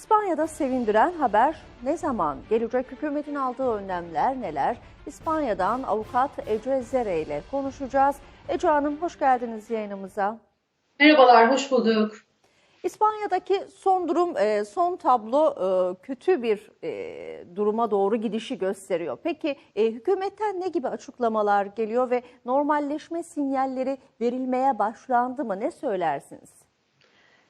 İspanya'da sevindiren haber ne zaman? Gelecek hükümetin aldığı önlemler neler? İspanya'dan avukat Ece Zere ile konuşacağız. Ece Hanım hoş geldiniz yayınımıza. Merhabalar, hoş bulduk. İspanya'daki son durum, e, son tablo e, kötü bir e, duruma doğru gidişi gösteriyor. Peki hükümetten ne gibi açıklamalar geliyor ve normalleşme sinyalleri verilmeye başlandı mı? Ne söylersiniz?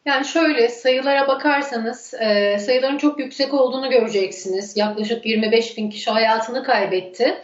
Yani şöyle sayılara bakarsanız e, sayıların çok yüksek olduğunu göreceksiniz. Yaklaşık 25 bin kişi hayatını kaybetti.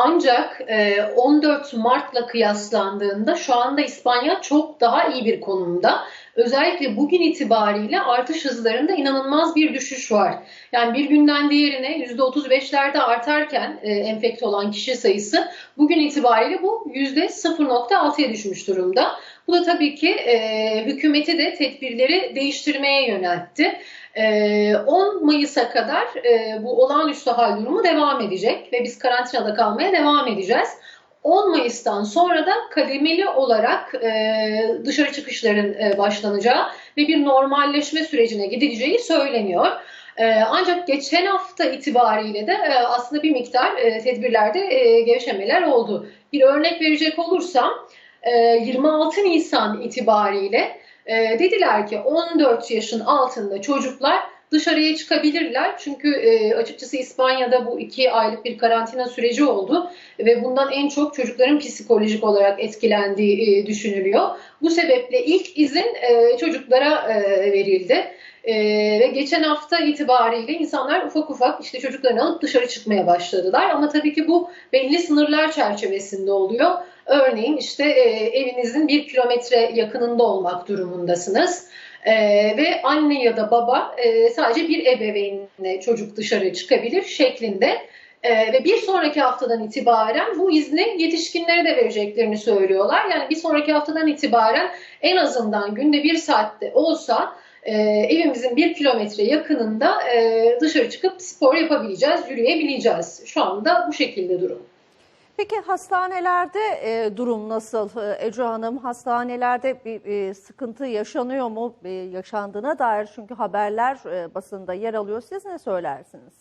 Ancak e, 14 Mart'la kıyaslandığında şu anda İspanya çok daha iyi bir konumda. Özellikle bugün itibariyle artış hızlarında inanılmaz bir düşüş var. Yani bir günden diğerine %35'lerde artarken e, enfekte olan kişi sayısı bugün itibariyle bu %0.6'ya düşmüş durumda. Bu da tabii ki e, hükümeti de tedbirleri değiştirmeye yöneltti. 10 e, Mayıs'a kadar e, bu olağanüstü hal durumu devam edecek ve biz karantinada kalmaya devam edeceğiz. 10 Mayıs'tan sonra da kademeli olarak e, dışarı çıkışların başlanacağı ve bir normalleşme sürecine gidileceği söyleniyor. Ancak geçen hafta itibariyle de aslında bir miktar tedbirlerde gevşemeler oldu. Bir örnek verecek olursam 26 Nisan itibariyle e, dediler ki 14 yaşın altında çocuklar dışarıya çıkabilirler. Çünkü e, açıkçası İspanya'da bu iki aylık bir karantina süreci oldu ve bundan en çok çocukların psikolojik olarak etkilendiği e, düşünülüyor. Bu sebeple ilk izin çocuklara verildi. Ee, ve geçen hafta itibariyle insanlar ufak ufak işte çocuklarını alıp dışarı çıkmaya başladılar. Ama tabii ki bu belli sınırlar çerçevesinde oluyor. Örneğin işte e, evinizin bir kilometre yakınında olmak durumundasınız. Ee, ve anne ya da baba e, sadece bir ebeveynle çocuk dışarı çıkabilir şeklinde. Ee, ve bir sonraki haftadan itibaren bu izni yetişkinlere de vereceklerini söylüyorlar. Yani bir sonraki haftadan itibaren en azından günde bir saatte olsa e, evimizin bir kilometre yakınında e, dışarı çıkıp spor yapabileceğiz, yürüyebileceğiz. Şu anda bu şekilde durum. Peki hastanelerde e, durum nasıl e, Ece Hanım? Hastanelerde bir e, sıkıntı yaşanıyor mu? E, yaşandığına dair çünkü haberler e, basında yer alıyor. Siz ne söylersiniz?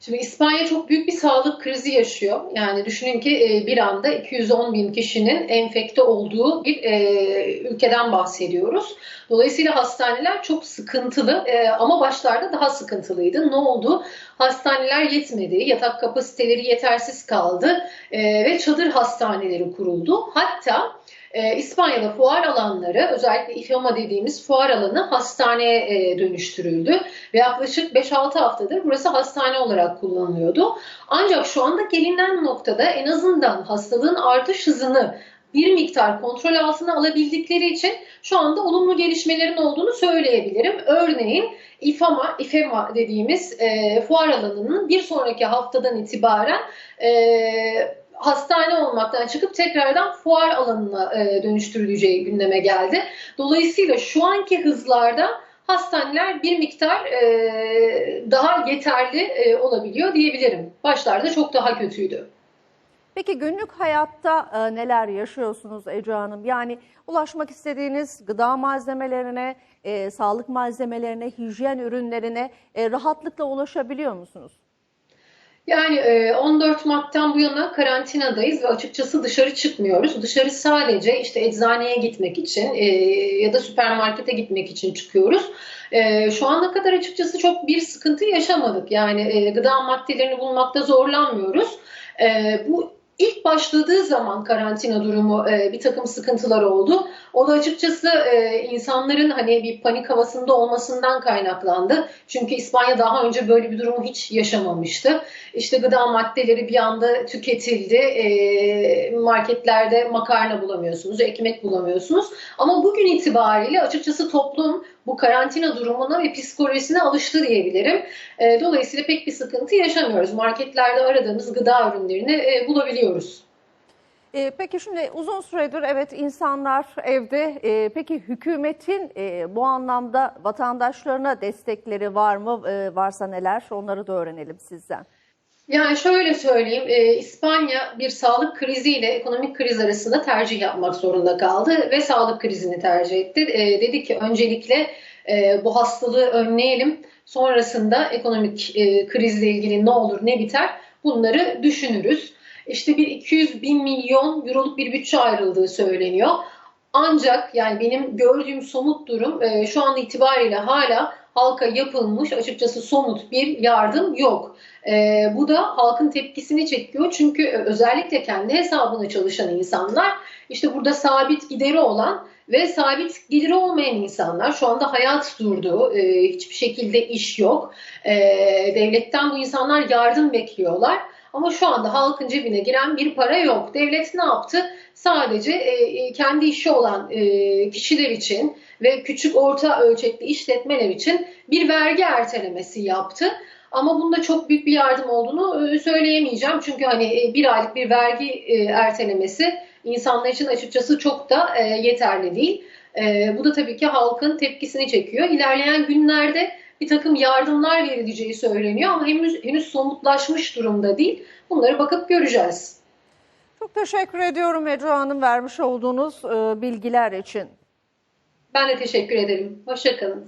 Şimdi İspanya çok büyük bir sağlık krizi yaşıyor. Yani düşünün ki e, bir anda 210 bin kişinin enfekte olduğu bir e, ülkeden bahsediyoruz. Dolayısıyla hastaneler çok sıkıntılı e, ama başlarda daha sıkıntılıydı. Ne oldu? Hastaneler yetmedi, yatak kapasiteleri yetersiz kaldı ve çadır hastaneleri kuruldu. Hatta e, İspanya'da fuar alanları özellikle İFOMA dediğimiz fuar alanı hastaneye e, dönüştürüldü ve yaklaşık 5-6 haftadır burası hastane olarak kullanılıyordu. Ancak şu anda gelinen noktada en azından hastalığın artış hızını bir miktar kontrol altına alabildikleri için şu anda olumlu gelişmelerin olduğunu söyleyebilirim. Örneğin İFAMA, İFEMA dediğimiz e, fuar alanının bir sonraki haftadan itibaren e, hastane olmaktan çıkıp tekrardan fuar alanına e, dönüştürüleceği gündeme geldi. Dolayısıyla şu anki hızlarda hastaneler bir miktar e, daha yeterli e, olabiliyor diyebilirim. Başlarda çok daha kötüydü. Peki günlük hayatta e, neler yaşıyorsunuz Ece Hanım? Yani ulaşmak istediğiniz gıda malzemelerine, e, sağlık malzemelerine, hijyen ürünlerine e, rahatlıkla ulaşabiliyor musunuz? Yani 14 e, Mart'tan bu yana karantinadayız ve açıkçası dışarı çıkmıyoruz. Dışarı sadece işte eczaneye gitmek için e, ya da süpermarkete gitmek için çıkıyoruz. E, şu ana kadar açıkçası çok bir sıkıntı yaşamadık. Yani gıda maddelerini bulmakta zorlanmıyoruz. Bu Başladığı zaman karantina durumu e, bir takım sıkıntılar oldu. O da açıkçası e, insanların hani bir panik havasında olmasından kaynaklandı. Çünkü İspanya daha önce böyle bir durumu hiç yaşamamıştı. İşte gıda maddeleri bir anda tüketildi. E, marketlerde makarna bulamıyorsunuz, ekmek bulamıyorsunuz. Ama bugün itibariyle açıkçası toplum bu karantina durumuna ve psikolojisine alıştı diyebilirim. E, dolayısıyla pek bir sıkıntı yaşamıyoruz. Marketlerde aradığımız gıda ürünlerini e, bulabiliyoruz. E, peki şimdi uzun süredir evet insanlar evde. E, peki hükümetin e, bu anlamda vatandaşlarına destekleri var mı? E, varsa neler? Onları da öğrenelim sizden. Yani şöyle söyleyeyim, e, İspanya bir sağlık kriziyle ekonomik kriz arasında tercih yapmak zorunda kaldı ve sağlık krizini tercih etti. E, dedi ki öncelikle e, bu hastalığı önleyelim sonrasında ekonomik e, krizle ilgili ne olur ne biter bunları düşünürüz. İşte bir 200 bin milyon euroluk bir bütçe ayrıldığı söyleniyor. Ancak yani benim gördüğüm somut durum e, şu an itibariyle hala halka yapılmış açıkçası somut bir yardım yok. E, bu da halkın tepkisini çekiyor çünkü e, özellikle kendi hesabına çalışan insanlar işte burada sabit gideri olan ve sabit geliri olmayan insanlar şu anda hayat durdu, e, hiçbir şekilde iş yok. E, devletten bu insanlar yardım bekliyorlar. Ama şu anda halkın cebine giren bir para yok. Devlet ne yaptı? Sadece e, kendi işi olan e, kişiler için ve küçük orta ölçekli işletmeler için bir vergi ertelemesi yaptı. Ama bunda çok büyük bir yardım olduğunu e, söyleyemeyeceğim. Çünkü hani e, bir aylık bir vergi e, ertelemesi insanlar için açıkçası çok da e, yeterli değil. E, bu da tabii ki halkın tepkisini çekiyor. İlerleyen günlerde bir takım yardımlar verileceği söyleniyor ama henüz, henüz somutlaşmış durumda değil. Bunları bakıp göreceğiz. Çok teşekkür ediyorum Ece Hanım vermiş olduğunuz e, bilgiler için. Ben de teşekkür ederim. Hoşçakalın.